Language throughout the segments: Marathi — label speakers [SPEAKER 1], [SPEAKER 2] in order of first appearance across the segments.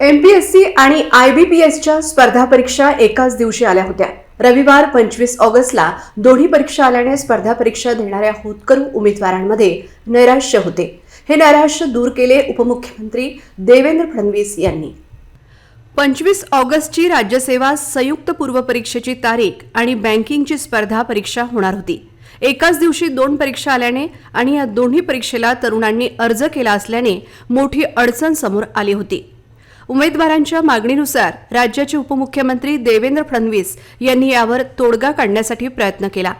[SPEAKER 1] एमपीएससी आणि आयबीपीएसच्या स्पर्धा परीक्षा एकाच दिवशी आल्या होत्या. रविवार पंचवीस ऑगस्टला दोन्ही परीक्षा आल्याने स्पर्धा परीक्षा देणाऱ्या होतकरू उमेदवारांमध्ये नैराश्य होते. हे नैराश्य दूर केले उपमुख्यमंत्री देवेंद्र फडणवीस यांनी. पंचवीस ऑगस्टची राज्यसेवा संयुक्त पूर्व परीक्षेची तारीख आणि बँकिंगची स्पर्धा परीक्षा होणार होती. एकाच दिवशी दोन परीक्षा आल्याने आणि या दोन्ही परीक्षेला तरुणांनी अर्ज केला असल्याने मोठी अडचण समोर आली होती. उमेदवारांच्या मागणीनुसार राज्याचे उपमुख्यमंत्री देवेंद्र फडणवीस यांनी यावर तोडगा काढण्यासाठी प्रयत्न केला.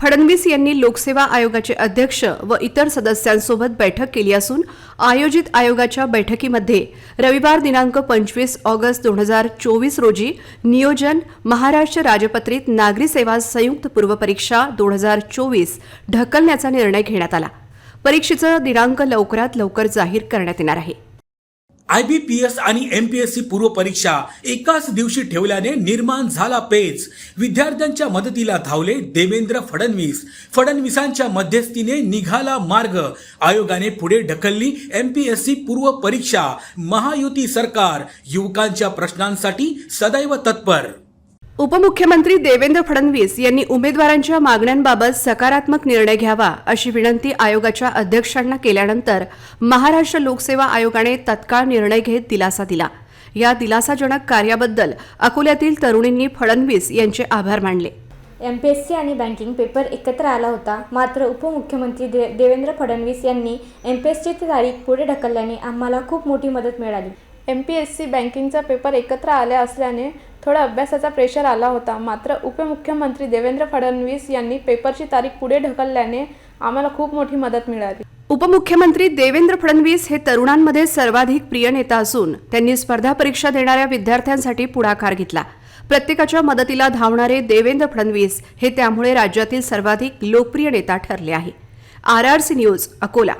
[SPEAKER 1] फडणवीस यांनी लोकसेवा आयोगाचे अध्यक्ष व इतर सदस्यांसोबत बैठक केली असून आयोजित आयोगाच्या बैठकीमध्ये रविवार दिनांक पंचवीस ऑगस्ट दोन हजार चोवीस रोजी नियोजन महाराष्ट्र राजपत्रित नागरी सेवा संयुक्त पूर्व परीक्षा दोन हजार चोवीस ढकलण्याचा निर्णय घेण्यात आला. परीक्षेचा दिनांक लवकरात लवकर जाहीर करण्यात येणार आहे.
[SPEAKER 2] आय बी पी एस आणि एम पी एस सी पूर्व परीक्षा एकाच दिवशी ठेवल्याने निर्माण झाला पेच. विद्यार्थ्यांच्या मदतीला धावले देवेंद्र फडणवीस. फडणवीसांच्या मध्यस्थीने निघाला मार्ग. आयोगाने पुढे ढकलली एम पी एस सी पूर्व परीक्षा. महायुती सरकार युवकांच्या प्रश्नांसाठी सदैव तत्पर.
[SPEAKER 1] उपमुख्यमंत्री देवेंद्र फडणवीस यांनी उमेदवारांच्या मागण्यांबाबत सकारात्मक निर्णय घ्यावा अशी विनंती आयोगाच्या अध्यक्षांना केल्यानंतर महाराष्ट्र लोकसेवा आयोगाने तत्काळ निर्णय घेत दिलासा दिला. या दिलासाजनक कार्याबद्दल अकोल्यातील तरुणींनी फडणवीस यांचे आभार मानले.
[SPEAKER 3] एम पी एस सी आणि बँकिंग पेपर एकत्र आला होता. मात्र उपमुख्यमंत्री दे देवेंद्र फडणवीस यांनी एम पी एस सीची तारीख पुढे ढकलल्याने आम्हाला खूप मोठी मदत मिळाली.
[SPEAKER 4] एम पी एस सी बँकिंगचा पेपर एकत्र आल्या असल्याने थोडा अभ्यासाचा प्रेशर आला होता. मात्र उपमुख्यमंत्री देवेंद्र फडणवीस यांनी पेपरची तारीख पुढे ढकलल्याने आम्हाला खूप मोठी मदत मिळाली.
[SPEAKER 1] उपमुख्यमंत्री देवेंद्र फडणवीस हे तरुणांमध्ये सर्वाधिक प्रिय नेता असून त्यांनी स्पर्धा परीक्षा देणाऱ्या विद्यार्थ्यांसाठी पुढाकार घेतला. प्रत्येकाच्या मदतीला धावणारे देवेंद्र फडणवीस हे त्यामुळे राज्यातील सर्वाधिक लोकप्रिय नेता ठरले आहे. R R C news Akola.